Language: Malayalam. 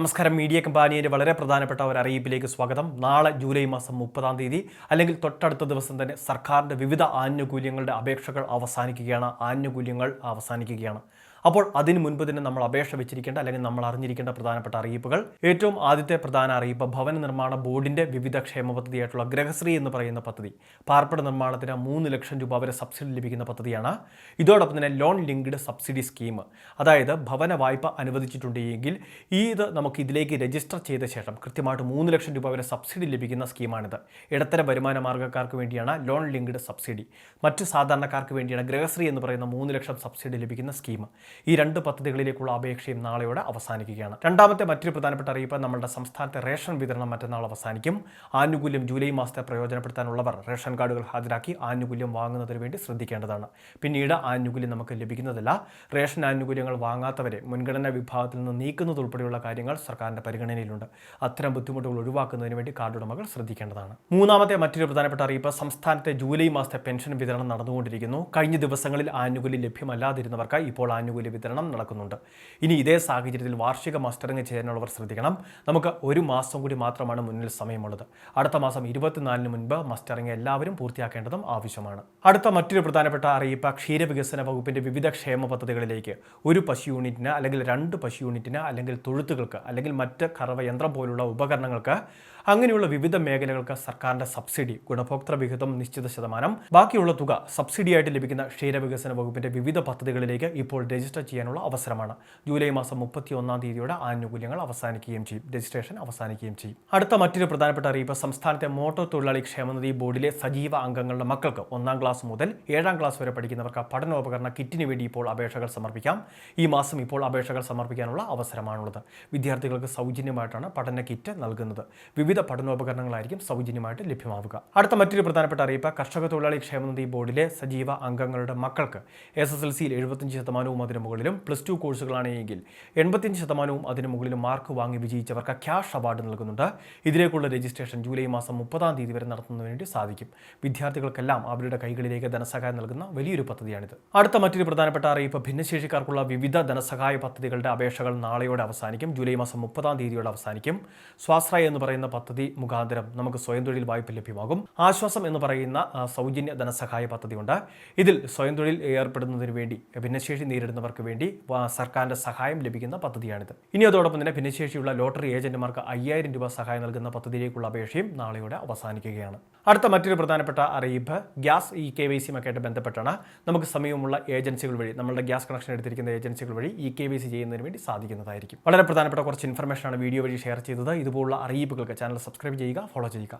നമസ്കാരം. മീഡിയ കമ്പാനിയുടെ വളരെ പ്രധാനപ്പെട്ട ഒരു അറിയിപ്പിലേക്ക് സ്വാഗതം. നാളെ ജൂലൈ മാസം മുപ്പതാം തീയതി അല്ലെങ്കിൽ തൊട്ടടുത്ത ദിവസം തന്നെ സർക്കാരിന്റെ വിവിധ ആനുകൂല്യങ്ങളുടെ അപേക്ഷകൾ അവസാനിക്കുകയാണ്. ആനുകൂല്യങ്ങൾ അവസാനിക്കുകയാണ്. അപ്പോൾ അതിന് മുൻപ് തന്നെ നമ്മൾ അപേക്ഷ വെച്ചിരിക്കേണ്ട അല്ലെങ്കിൽ നമ്മൾ അറിഞ്ഞിരിക്കേണ്ട പ്രധാനപ്പെട്ട അറിയിപ്പുകൾ. ഏറ്റവും ആദ്യത്തെ പ്രധാന അറിയിപ്പ് ഭവന നിർമ്മാണ ബോർഡിന്റെ വിവിധ ക്ഷേമ പദ്ധതിയായിട്ടുള്ള ഗ്രഹശ്രീ എന്ന് പറയുന്ന പദ്ധതി. പാർപ്പിട നിർമ്മാണത്തിന് മൂന്ന് ലക്ഷം രൂപ വരെ സബ്സിഡി ലഭിക്കുന്ന പദ്ധതിയാണ്. ഇതോടൊപ്പം തന്നെ ലോൺ ലിങ്ക്ഡ് സബ്സിഡി സ്കീം അതായത് ഭവന വായ്പ അനുവദിച്ചിട്ടുണ്ടെങ്കിൽ ഈ ഇത് നമുക്ക് ഇതിലേക്ക് രജിസ്റ്റർ ചെയ്ത ശേഷം കൃത്യമായിട്ട് മൂന്ന് ലക്ഷം രൂപ വരെ സബ്സിഡി ലഭിക്കുന്ന സ്കീമാണിത്. ഇടത്തര വരുമാന മാർഗക്കാർക്ക് വേണ്ടിയാണ് ലോൺ ലിങ്ക്ഡ് സബ്സിഡി. മറ്റ് സാധാരണക്കാർക്ക് വേണ്ടിയാണ് ഗ്രഹശ്രീ എന്ന് പറയുന്ന മൂന്ന് ലക്ഷം സബ്സിഡി ലഭിക്കുന്ന സ്കീം ഈ രണ്ട് പദ്ധതികളിലേക്കുള്ള അപേക്ഷയും നാളെയോടെ അവസാനിക്കുകയാണ്. രണ്ടാമത്തെ മറ്റൊരു പ്രധാനപ്പെട്ട അറിയിപ്പ് നമ്മുടെ സംസ്ഥാനത്തെ റേഷൻ വിതരണം മറ്റന്നാൾ അവസാനിക്കും. ആനുകൂല്യം ജൂലൈ മാസത്തെ പ്രയോജനപ്പെടുത്താനുള്ളവർ റേഷൻ കാർഡുകൾ ഹാജരാക്കി ആനുകൂല്യം വാങ്ങുന്നതിന് വേണ്ടി ശ്രദ്ധിക്കേണ്ടതാണ്. പിന്നീട് ആനുകൂല്യം നമുക്ക് ലഭിക്കുന്നതല്ല. റേഷൻ ആനുകൂല്യങ്ങൾ വാങ്ങാത്തവരെ മുൻഗണനാ വിഭാഗത്തിൽ നിന്ന് നീക്കുന്നതുൾപ്പെടെയുള്ള കാര്യങ്ങൾ സർക്കാരിന്റെ പരിഗണനയിലുണ്ട്. അത്തരം ബുദ്ധിമുട്ടുകൾ ഒഴിവാക്കുന്നതിന് വേണ്ടി കാർഡ് ഉടമകൾ ശ്രദ്ധിക്കേണ്ടതാണ്. മൂന്നാമത്തെ മറ്റൊരു പ്രധാനപ്പെട്ട അറിയിപ്പ് സംസ്ഥാനത്തെ ജൂലൈ മാസത്തെ പെൻഷൻ വിതരണം നടന്നുകൊണ്ടിരിക്കുന്നു. കഴിഞ്ഞ ദിവസങ്ങളിൽ ആനുകൂല്യം ലഭ്യമല്ലാതിരുന്നവർക്ക് ഇപ്പോൾ ആനുകൂല്യ വിതരണം നടക്കുന്നുണ്ട്. ഇനി ഇതേ സാഹചര്യത്തിൽ വാർഷിക മസ്റ്ററിംഗ് ചെയ്യാനുള്ളവർ ശ്രദ്ധിക്കണം. നമുക്ക് ഒരു മാസം കൂടി മാത്രമാണ് മുന്നിൽ സമയമുള്ളത്. അടുത്ത മാസം ഇരുപത്തിനാലിന് മുൻപ് മസ്റ്ററിംഗ് എല്ലാവരും പൂർത്തിയാക്കേണ്ടതും ആവശ്യമാണ്. അടുത്ത മറ്റൊരു പ്രധാനപ്പെട്ട അറിയിപ്പ് ക്ഷീരവികസന വകുപ്പിന്റെ വിവിധ ക്ഷേമ പദ്ധതികളിലേക്ക് ഒരു പശു യൂണിറ്റിന് അല്ലെങ്കിൽ രണ്ട് പശു യൂണിറ്റിന് അല്ലെങ്കിൽ തൊഴുത്തുകൾക്ക് അല്ലെങ്കിൽ മറ്റ് കറവയന്ത്രം പോലുള്ള ഉപകരണങ്ങൾക്ക് അങ്ങനെയുള്ള വിവിധ മേഖലകൾക്ക് സർക്കാരിന്റെ സബ്സിഡി ഗുണഭോക്തൃ വിഹിതം നിശ്ചിത ശതമാനം. ബാക്കിയുള്ള തുക സബ്സിഡിയായിട്ട് ലഭിക്കുന്ന ക്ഷീരവികസന വകുപ്പിന്റെ വിവിധ പദ്ധതികളിലേക്ക് ഇപ്പോൾ രജിസ്റ്റർ ചെയ്യാനുള്ള അവസരമാണ്. ജൂലൈ മാസം മുപ്പത്തി ഒന്നാം തീയതിയോടെ ആനുകൂല്യങ്ങൾ അവസാനിക്കുകയും ചെയ്യും. രജിസ്ട്രേഷൻ അവസാനിക്കുകയും ചെയ്യും. അടുത്ത മറ്റൊരു പ്രധാനപ്പെട്ട അറിയിപ്പ് സംസ്ഥാനത്തെ മോട്ടോർ തൊഴിലാളി ക്ഷേമനിധി ബോർഡിലെ സജീവ അംഗങ്ങളുടെ മക്കൾക്ക് ഒന്നാം ക്ലാസ് മുതൽ ഏഴാം ക്ലാസ് വരെ പഠിക്കുന്നവർക്ക് പഠനോപകരണ കിറ്റിന് വേണ്ടി ഇപ്പോൾ അപേക്ഷകൾ സമർപ്പിക്കാം. ഈ മാസം ഇപ്പോൾ അപേക്ഷകൾ സമർപ്പിക്കാനുള്ള അവസരമാണുള്ളത്. വിദ്യാർത്ഥികൾക്ക് സൗജന്യമായിട്ടാണ് പഠന കിറ്റ് നൽകുന്നത്. വിവിധ പഠനോപകരണങ്ങളായിരിക്കും സൗജന്യമായിട്ട് ലഭ്യമാവുക. അടുത്ത മറ്റൊരു പ്രധാനപ്പെട്ട അറിയിപ്പ് കർഷക തൊഴിലാളി ക്ഷേമനിധി ബോർഡിലെ സജീവ അംഗങ്ങളുടെ മക്കൾക്ക് എസ് എസ് എൽ സിയിൽ എഴുപത്തഞ്ച് ശതമാനവും അതിന് മുകളിലും പ്ലസ് ടു കോഴ്സുകളാണെങ്കിൽ എൺപത്തിയഞ്ച് ശതമാനവും അതിന് മുകളിലും മാർക്ക് വാങ്ങി വിജയിച്ചവർക്ക് ക്യാഷ് അവാർഡ് നൽകുന്നുണ്ട്. ഇതിലേക്കുള്ള രജിസ്ട്രേഷൻ ജൂലൈ മാസം മുപ്പതാം തീയതി വരെ നടത്തുന്നതിന് വേണ്ടി സാധിക്കും. വിദ്യാർത്ഥികൾക്കെല്ലാം അവരുടെ കൈകളിലേക്ക് ധനസഹായം നൽകുന്ന വലിയൊരു പദ്ധതിയാണിത്. അടുത്ത മറ്റൊരു പ്രധാനപ്പെട്ട അറിയിപ്പ് ഭിന്നശേഷിക്കാർക്കുള്ള വിവിധ ധനസഹായ പദ്ധതികളുടെ അപേക്ഷകൾ നാളെയോടെ അവസാനിക്കും. ജൂലൈ മാസം മുപ്പതാം തീയതിയോടെ അവസാനിക്കും. സ്വാശ്രയ എന്ന് പറയുന്ന പദ്ധതി മുഖാന്തരം നമുക്ക് സ്വയം തൊഴിൽ വായ്പ ലഭ്യമാകും. ആശ്വാസം എന്ന് പറയുന്ന സൗജന്യ ധനസഹായ പദ്ധതിയുണ്ട്. ഇതിൽ സ്വയം തൊഴിൽ ഏർപ്പെടുന്നതിന് വേണ്ടി ഭിന്നശേഷി നേരിടുന്നവർക്ക് വേണ്ടി സർക്കാരിന്റെ സഹായം ലഭിക്കുന്ന പദ്ധതിയാണിത്. ഇനി അതോടൊപ്പം തന്നെ ഭിന്നശേഷിയുള്ള ലോട്ടറി ഏജന്റുമാർക്ക് അയ്യായിരം രൂപ സഹായം നൽകുന്ന പദ്ധതിയിലേക്കുള്ള അപേക്ഷയും നാളെയോടെ അവസാനിക്കുകയാണ്. അടുത്ത മറ്റൊരു പ്രധാനപ്പെട്ട അറിയിപ്പ് ഗ്യാസ് ഇ കെ വൈ സിയുമൊക്കെ ആയിട്ട് ബന്ധപ്പെട്ടാണ്. നമുക്ക് സമീപമുള്ള ഏജൻസികൾ വഴി നമ്മളുടെ ഗ്യാസ് കണക്ഷൻ എടുത്തിരിക്കുന്ന ഏജൻസികൾ വഴി ഇ കെ വൈ സി ചെയ്യുന്നതിന് വേണ്ടി സാധിക്കുന്നതായിരിക്കും. വളരെ പ്രധാനപ്പെട്ട കുറച്ച് ഇൻഫർമേഷനാണ് വീഡിയോ വഴി ഷെയർ ചെയ്തത്. ഇതുപോലുള്ള അറിയിപ്പുകൾക്ക് ചാനൽ സബ്സ്ക്രൈബ് ചെയ്യുക ഫോളോ ചെയ്യുക.